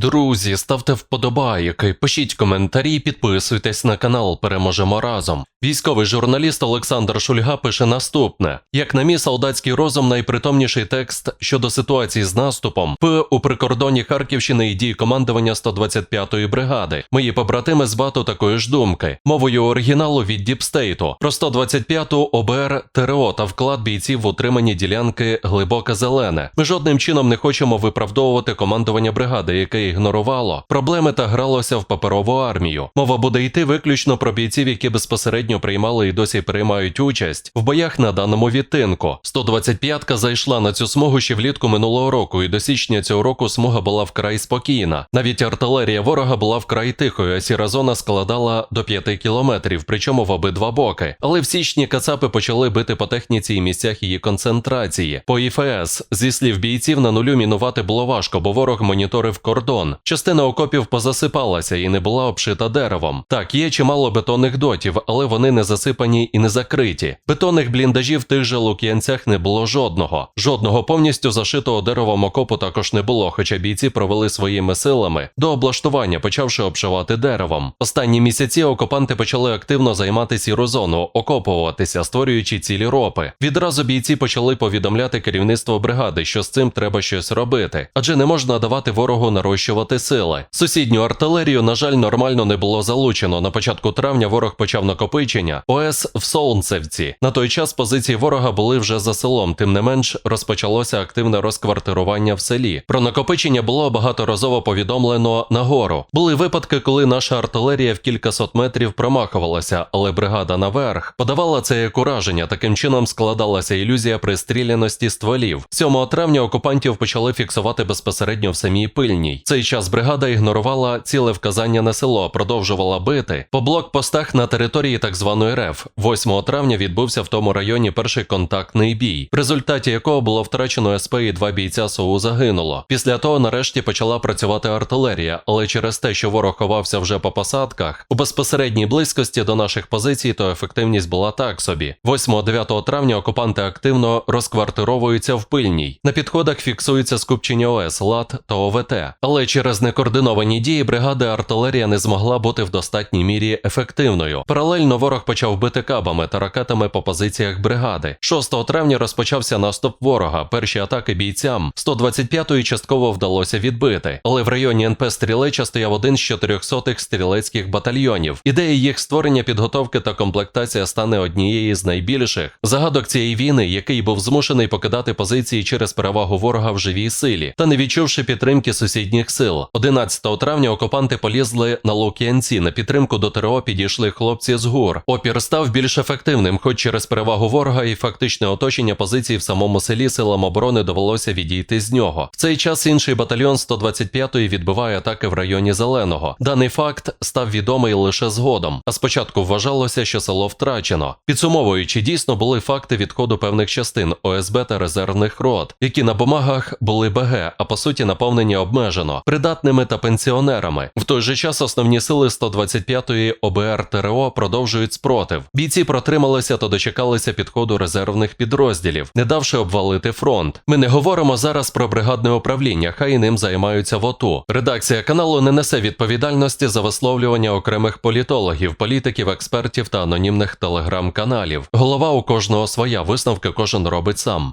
Друзі, ставте вподобайки, пишіть коментарі, підписуйтесь на канал. Переможемо разом. Військовий журналіст Олександр Шульга пише наступне: як на мій солдатський розум, найпритомніший текст щодо ситуації з наступом П у прикордоні Харківщини і дії командування 125-ї бригади. Мої побратими з БАТу такої ж думки. Мовою оригіналу від Діпстейту про 125-ту ОБР ТРО та вклад бійців в утриманні ділянки глибоке зелене. Ми жодним чином не хочемо виправдовувати командування бригади, яке ігнорувало проблеми та гралося в паперову армію. Мова буде йти виключно про бійців, які безпосередньо приймали і досі приймають участь в боях на даному відтинку. 125-ка зайшла на цю смугу ще влітку минулого року, і до січня цього року смуга була вкрай спокійна. Навіть артилерія ворога була вкрай тихою, а сіра зона складала до 5 кілометрів, причому в обидва боки. Але в січні кацапи почали бити по техніці і місцях її концентрації. По ІФС зі слів бійців на нулю мінувати було важко, бо ворог моніторив кордон. Частина окопів позасипалася і не була обшита деревом. Так, є чимало бетонних дотів, але вони не засипані і не закриті. Бетонних бліндажів в тих же лук'янцях не було жодного. Жодного повністю зашитого деревом окопу також не було, хоча бійці провели своїми силами до облаштування, почавши обшивати деревом. Останні місяці окупанти почали активно займати сіру окопуватися, створюючи цілі ропи. Відразу бійці почали повідомляти керівництво бригади, що з цим треба щось робити, адже не можна давати ворогу нарощувати сили. Сусідню артилерію, на жаль, нормально не було залучено. На початку травня ворог почав накопичення. ОС в Солнцевці. На той час позиції ворога були вже за селом. Тим не менш, розпочалося активне розквартирування в селі. Про накопичення було багаторазово повідомлено нагору. Були випадки, коли наша артилерія в кількасот метрів промахувалася, але бригада наверх подавала це як ураження. Таким чином складалася ілюзія пристріляності стволів. 7 травня окупантів почали фіксувати безпосередньо в самій пильній. Цей час бригада ігнорувала ціле вказання на село, продовжувала бити по блокпостах на території так званої РФ. 8 травня відбувся в тому районі перший контактний бій, в результаті якого було втрачено СП і два бійця СОУ загинуло. Після того нарешті почала працювати артилерія, але через те, що ворог ховався вже по посадках, у безпосередній близькості до наших позицій, то ефективність була так собі. 8-9 травня окупанти активно розквартировуються в пильній. На підходах фіксується скупчення ОС, ЛАТ та ОВТ. Але через некоординовані дії бригади артилерія не змогла бути в достатній мірі ефективною. Паралельно ворог почав бити кабами та ракетами по позиціях бригади. 6 травня розпочався наступ ворога. Перші атаки бійцям 125-ї частково вдалося відбити, але в районі НП Стрілеча стояв один з 400-х стрілецьких батальйонів. Ідея їх створення, підготовки та комплектація стане однією з найбільших загадок цієї війни, який був змушений покидати позиції через перевагу ворога в живій силі та не відчувши підтримки сусідніх сил. 11 травня окупанти полізли на Лук'янці. На підтримку до ТРО підійшли хлопці з гур. Опір став більш ефективним, хоч через перевагу ворога і фактичне оточення позицій в самому селі силам оборони довелося відійти з нього. В цей час інший батальйон 125-ї відбиває атаки в районі Зеленого. Даний факт став відомий лише згодом. А спочатку вважалося, що село втрачено. Підсумовуючи, дійсно були факти відходу певних частин ОСБ та резервних рот, які на бумагах були БГ, а по суті наповнені обмежено придатними та пенсіонерами. В той же час основні сили 125-ї ОБР ТРО продовжують спротив. Бійці протрималися та дочекалися підходу резервних підрозділів, не давши обвалити фронт. Ми не говоримо зараз про бригадне управління, хай ним займаються в ОТУ. Редакція каналу не несе відповідальності за висловлювання окремих політологів, політиків, експертів та анонімних телеграм-каналів. Голова у кожного своя висновки кожен робить сам.